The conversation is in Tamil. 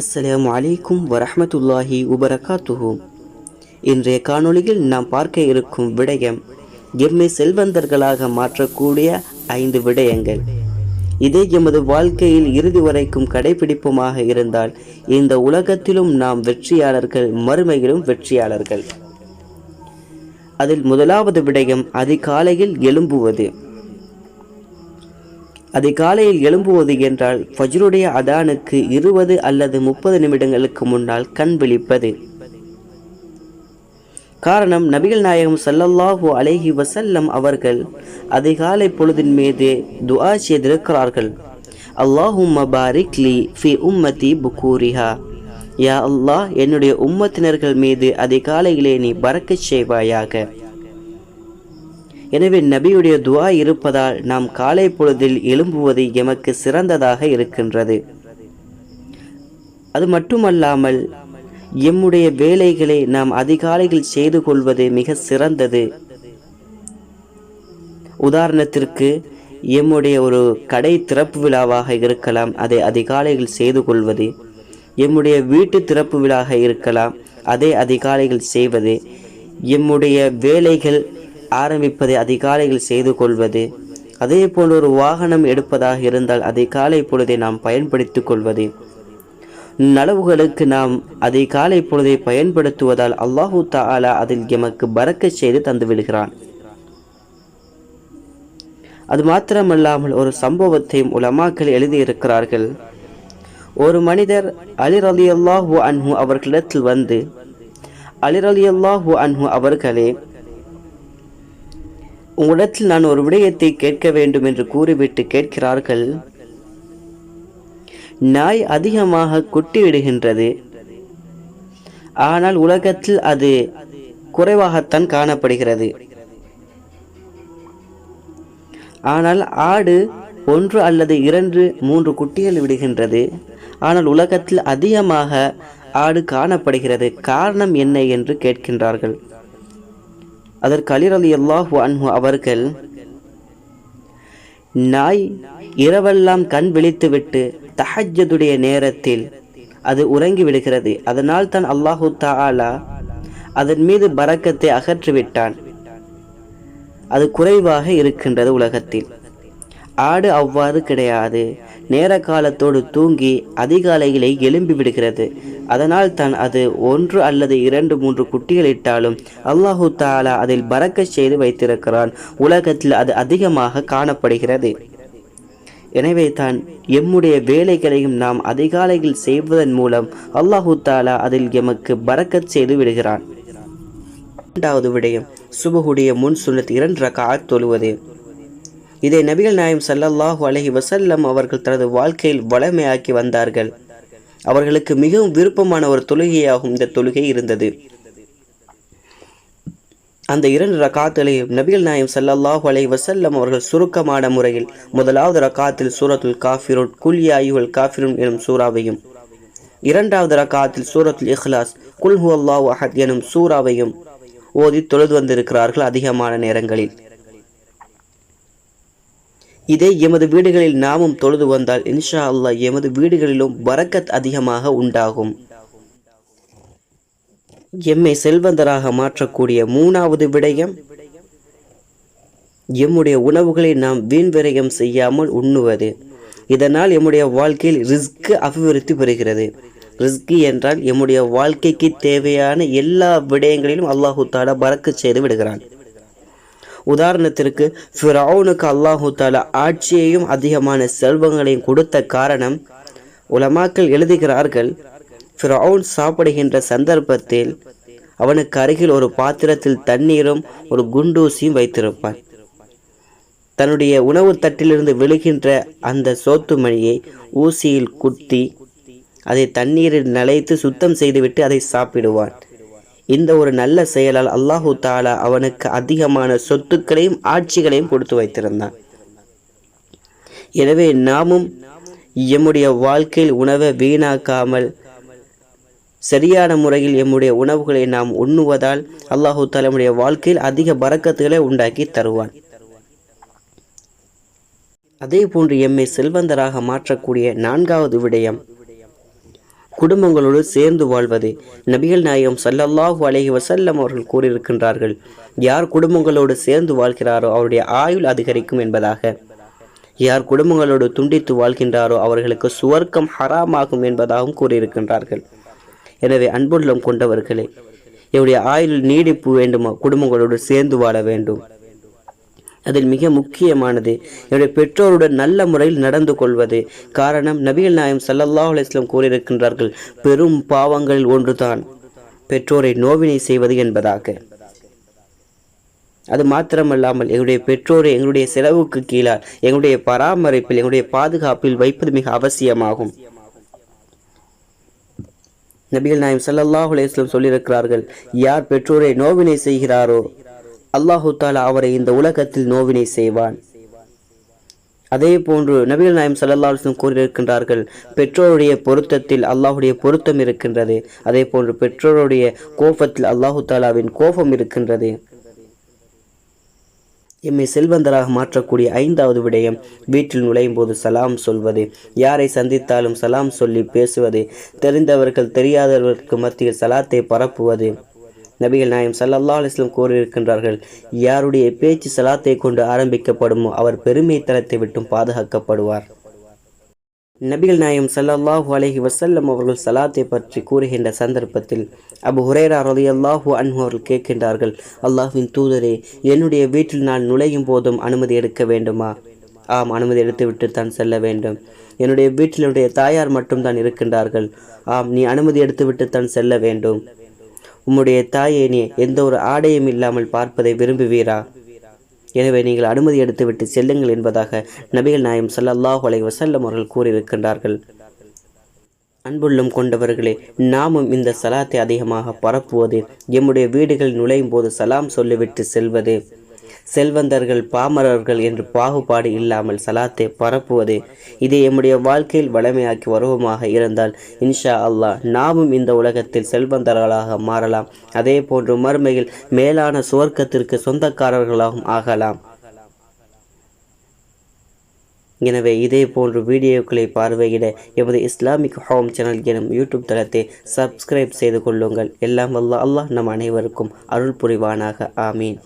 அஸ்ஸலாமு அலைக்கும் வரஹ்மத்துல்லாஹி வபரகாத்துஹு இன்றைய காணொளியில் நாம் பார்க்க இருக்கும் விடயம் எம்மை செல்வந்தர்களாக மாற்றக்கூடிய ஐந்து விடயங்கள். இதே எமது வாழ்க்கையில் இறுதி வரைக்கும் கடைபிடிப்புமாக இருந்தால் இந்த உலகத்திலும் நாம் வெற்றியாளர்கள் மறுமையிலும் வெற்றியாளர்கள். அதில் முதலாவது விடயம் அதிகாலையில் எழும்புவது. அதிகாலையில் எழும்புவது என்றால் ஃபஜ்ருடைய அதானுக்கு இருபது அல்லது முப்பது நிமிடங்களுக்கு முன்னால் கண் விழிப்பது. காரணம் நபிகள் நாயகம் சல்லல்லாஹூ அலைஹி வசல்லம் அவர்கள் அதிகாலை பொழுதின் மீது துஆ செய்திருக்கிறார்கள். அல்லாஹும் பாரிக்லி ஃபி உம்மதி புக்கூரிஹா யா அல்லாஹ் என்னுடைய உம்மத்தினர்கள் மீது அதிகாலையிலே நீ பறக்கச் செய்வாயாக. எனவே நபியுடைய துவா இருப்பதால் நாம் காலை பொழுதில் எழும்புவது எமக்கு சிறந்ததாக இருக்கின்றது. அது மட்டுமல்லாமல் எம்முடைய வேலைகளை நாம் அதிகாலையில் செய்து கொள்வது மிக சிறந்தது. உதாரணத்திற்கு எம்முடைய ஒரு கடை திறப்பு விழாவாக இருக்கலாம் அதை அதிகாலையில் செய்து கொள்வது. எம்முடைய வீட்டு திறப்பு விழாக இருக்கலாம் அதை அதிகாலையில் செய்வது. எம்முடைய வேலைகள் ஆரம்பிப்பதை அதிகாலையில் செய்து கொள்வது. அதே போல் ஒரு வாகனம் எடுப்பதாக இருந்தால் அதிகாலை பொழுதை நாம் பயன்படுத்திக் கொள்வது. நலவுகளுக்கு நாம் அதிகாலை பொழுதை பயன்படுத்துவதால் அல்லாஹு தாலா அதில் எமக்கு பறக்கச் செய்து தந்துவிடுகிறான் அது மாத்திரமல்லாமல் ஒரு சம்பவத்தையும் உலமாக்கள் எழுதியிருக்கிறார்கள். ஒரு மனிதர் அலிர் அலி அல்லாஹூ அன்ஹு அவர்களிடத்தில் வந்து அலிர் அலி அல்லாஹூ அன்ஹு அவர்களே உங்களிடத்தில் நான் ஒரு விடயத்தை கேட்க வேண்டும் என்று கூறிவிட்டு கேட்கிறார்கள். நாய் அதிகமாக குட்டியிடுகின்றது. ஆனால் உலகத்தில் அது குறைவாகத்தான் காணப்படுகிறது. ஆனால் ஆடு ஒன்று அல்லது இரண்டு மூன்று குட்டிகள் விடுகின்றது. ஆனால் உலகத்தில் அதிகமாக ஆடு காணப்படுகிறது. காரணம் என்ன என்று கேட்கின்றார்கள். அதற்கு அலிர் அலி அல்லாஹு அன்ஹு அவர்கள் நாய் இரவெல்லாம் கண் விழித்துவிட்டு தஹஜதுடைய நேரத்தில் அது உறங்கி விடுகிறது. அதனால் தான் அல்லாஹு தாலா அதன் மீது பறக்கத்தை அகற்றிவிட்டான். அது குறைவாக இருக்கின்றது உலகத்தில். ஆடு அவ்வாறு கிடையாது. நேர காலத்தோடு தூங்கி அதிகாலையிலே எழும்பி விடுகிறது. அதனால் தான் அது ஒன்று அல்லது இரண்டு மூன்று குட்டிகள் இட்டாலும் அல்லாஹு தாலா அதில் பறக்க செய்து வைத்திருக்கிறான். உலகத்தில் அது அதிகமாக காணப்படுகிறது. எனவே தான் எம்முடைய வேலைகளையும் நாம் அதிகாலையில் செய்வதன் மூலம் அல்லாஹு தாலா அதில் எமக்கு பறக்கச் செய்து விடுகிறான். இரண்டாவது விடயம் சுபகுடைய முன் சுனத் இரண்டு ரகாத் தொழுவது. இதை நபிகள் நாயம் சல்லல்லாஹு அலஹி வசல்லம் அவர்கள் தனது வாழ்க்கையில் வளமையாக்கி வந்தார்கள். அவர்களுக்கு மிகவும் விருப்பமான ஒரு தொழுகையாகும் இந்த தொழுகை இருந்தது. அந்த இரண்டு ரகாத்துகளையும் நபிகள் நாயம் சல்லல்லாஹு அலை வசல்லம் அவர்கள் சுருக்கமான முறையில் முதலாவது ரகாத்தில் சூரத்துல் காஃபிருன் குல்யாயுல் காஃபிருன் எனும் சூறாவையும் இரண்டாவது ரகாத்தில் சூரத்துல் இஹ்லாஸ் குல்ஹு அல்லாஹ் அஹத் எனும் சூறாவையும் ஓதி தொழுது வந்திருக்கிறார்கள் அதிகமான நேரங்களில். இதை எமது வீடுகளில் நாமும் தொழுது வந்தால் இன்ஷா அல்லாஹ் எமது வீடுகளிலும் பரக்கத் அதிகமாக உண்டாகும். எம்மை செல்வந்தராக மாற்றக்கூடிய மூணாவது விடயம் எம்முடைய உணவுகளை நாம் வீண் விரயம் செய்யாமல் உண்ணுவது. இதனால் எம்முடைய வாழ்க்கையில் ரிஸ்க்கு அபிவிருத்தி பெறுகிறது. ரிஸ்க்கு என்றால் எம்முடைய வாழ்க்கைக்கு தேவையான எல்லா விடயங்களிலும் அல்லாஹு தாலா பறக்க செய்து விடுகிறான். உதாரணத்திற்கு ஃபிரௌனுக்கு அல்லாஹு தாலா ஆட்சியையும் அதிகமான செல்வங்களையும் கொடுத்த காரணம் உலமாக்கள் எழுதுகிறார்கள் ஃபிரௌன் சாப்பிடுகின்ற சந்தர்ப்பத்தில் அவனுக்கு அருகில் ஒரு பாத்திரத்தில் தண்ணீரும் ஒரு குண்டூசியும் வைத்திருப்பான். தன்னுடைய உணவு தட்டிலிருந்து விழுகின்ற அந்த சோத்து மணியை ஊசியில் குத்தி அதை தண்ணீரில் நனைத்து சுத்தம் செய்துவிட்டு அதை சாப்பிடுவான். இந்த ஒரு நல்ல செயலால் அல்லாஹு தாலா அவனுக்கு அதிகமான சொத்துக்களையும் ஆட்சிகளையும் கொடுத்து வைத்திருந்தான். எனவே நாமும் எம்முடைய வாழ்க்கையில் உணவை வீணாக்காமல் சரியான முறையில் எம்முடைய உணவுகளை நாம் உண்ணுவதால் அல்லாஹு தாலா நம்முடைய வாழ்க்கையில் அதிக பறக்கத்துகளை உண்டாக்கி தருவான். அதே போன்று எம்மை செல்வந்தராக மாற்றக்கூடிய நான்காவது விடயம் குடும்பங்களோடு சேர்ந்து வாழ்வது நபிகள் நாயகம் சல்லல்லாஹு அலஹி வசல்லம் அவர்கள் கூறியிருக்கின்றார்கள். யார் குடும்பங்களோடு சேர்ந்து வாழ்கிறாரோ அவருடைய ஆயுள் அதிகரிக்கும் என்பதாக. யார் குடும்பங்களோடு துண்டித்து வாழ்கின்றாரோ அவர்களுக்கு சுவர்க்கம் ஹராமாகும் என்பதாகவும் கூறியிருக்கின்றார்கள். எனவே அன்புள்ளம் கொண்டவர்களே என்னுடைய ஆயுள் நீடிப்பு வேண்டுமா? குடும்பங்களோடு சேர்ந்து வாழ வேண்டும். அதில் மிக முக்கியமானது. என்னுடைய பெற்றோருடன் நல்ல முறையில் நடந்து கொள்வது. காரணம் நபிகள் நாயம் சல்லல்லாஹ் அலிஸ்லாம் கூறியிருக்கின்றார்கள் பெரும் பாவங்களில் ஒன்றுதான் பெற்றோரை நோவினை செய்வது என்பதாக. அது மாத்திரமல்லாமல் எங்களுடைய பெற்றோரை எங்களுடைய செலவுக்கு கீழால் எங்களுடைய பராமரிப்பில் எங்களுடைய பாதுகாப்பில் வைப்பது மிக அவசியமாகும். நபிகள் நாயம் சல்லாஹ் அலையம் சொல்லியிருக்கிறார்கள் யார் பெற்றோரை நோவினை செய்கிறாரோ அல்லாஹு தாலா அவரை இந்த உலகத்தில் நோவினை செய்வான். அதே போன்று நபிகள் நாயம் சல்லா அலுவலம் கூறியிருக்கின்றார்கள் பெற்றோருடைய பொருத்தத்தில் அல்லாஹுடைய பொருத்தம் இருக்கின்றது. அதே போன்று பெற்றோருடைய கோபத்தில் அல்லாஹு தாலாவின் கோபம் இருக்கின்றது. எம்மை செல்வந்தராக மாற்றக்கூடிய ஐந்தாவது விடயம் வீட்டில் நுழையும் போது சலாம் சொல்வது. யாரை சந்தித்தாலும் சலாம் சொல்லி பேசுவது. தெரிந்தவர்கள் தெரியாதவர்களுக்கு மத்தியில் சலாத்தை பரப்புவது. நபிகள் நாயம் சல்லல்லா அலிஸ்லம் கூறியிருக்கின்றார்கள் யாருடைய பேச்சு சலாத்தை கொண்டு ஆரம்பிக்கப்படுமோ அவர் பெருமை தரத்தை விட்டும் பாதுகாக்கப்படுவார். நபிகள் நாயம் சல்லாஹூ அலஹி வசல்லம் அவர்கள் சலாத்தை பற்றி கூறுகின்ற சந்தர்ப்பத்தில் அபு ஹுரேரா ரதி அல்லாஹூ அன்ஹு அவர்கள் கேட்கின்றார்கள் அல்லாஹுவின் தூதரே என்னுடைய வீட்டில் நான் நுழையும் போதும் அனுமதி எடுக்க வேண்டுமா? ஆம் அனுமதி எடுத்துவிட்டு தான் செல்ல வேண்டும். என்னுடைய வீட்டிலுடைய தாயார் மட்டும் தான் இருக்கின்றார்கள். ஆம் நீ அனுமதி எடுத்துவிட்டு தான் செல்ல வேண்டும். உம்முடைய தாயை நீ எந்த ஒரு ஆடையும் இல்லாமல் பார்ப்பதை விரும்புவீரா? எனவே நீங்கள் அனுமதி எடுத்துவிட்டு செல்லுங்கள் என்பதாக நபிகள் நாயம் சல்லல்லாஹு அலை வசல்லம் அவர்கள் கூறியிருக்கின்றார்கள். அன்புள்ளம் கொண்டவர்களே நாமும் இந்த சலாத்தை அதிகமாக பரப்புவது எம்முடைய வீடுகள் நுழையும் போது சலாம் சொல்லிவிட்டு செல்வது. செல்வந்தர்கள் பாமரர்கள் என்று பாகுபாடு இல்லாமல் சலாத்தை பரப்புவது. இதை எம்முடைய வாழ்க்கையில் வளமையாக்கி வருவமாக இருந்தால் இன்ஷா அல்லாஹ் நாமும் இந்த உலகத்தில் செல்வந்தர்களாக மாறலாம். அதே போன்று மறுமையில் மேலான சுவர்க்கத்திற்கு சொந்தக்காரர்களாகவும் ஆகலாம். எனவே இதே போன்று வீடியோக்களை பார்வையிட எமது இஸ்லாமிக் ஹோம் சேனல் எனும் யூடியூப் தளத்தை சப்ஸ்கிரைப் செய்து கொள்ளுங்கள். எல்லாம் வல்ல அல்லாஹ் நம் அனைவருக்கும் அருள் புரிவானாக. ஆமீன்.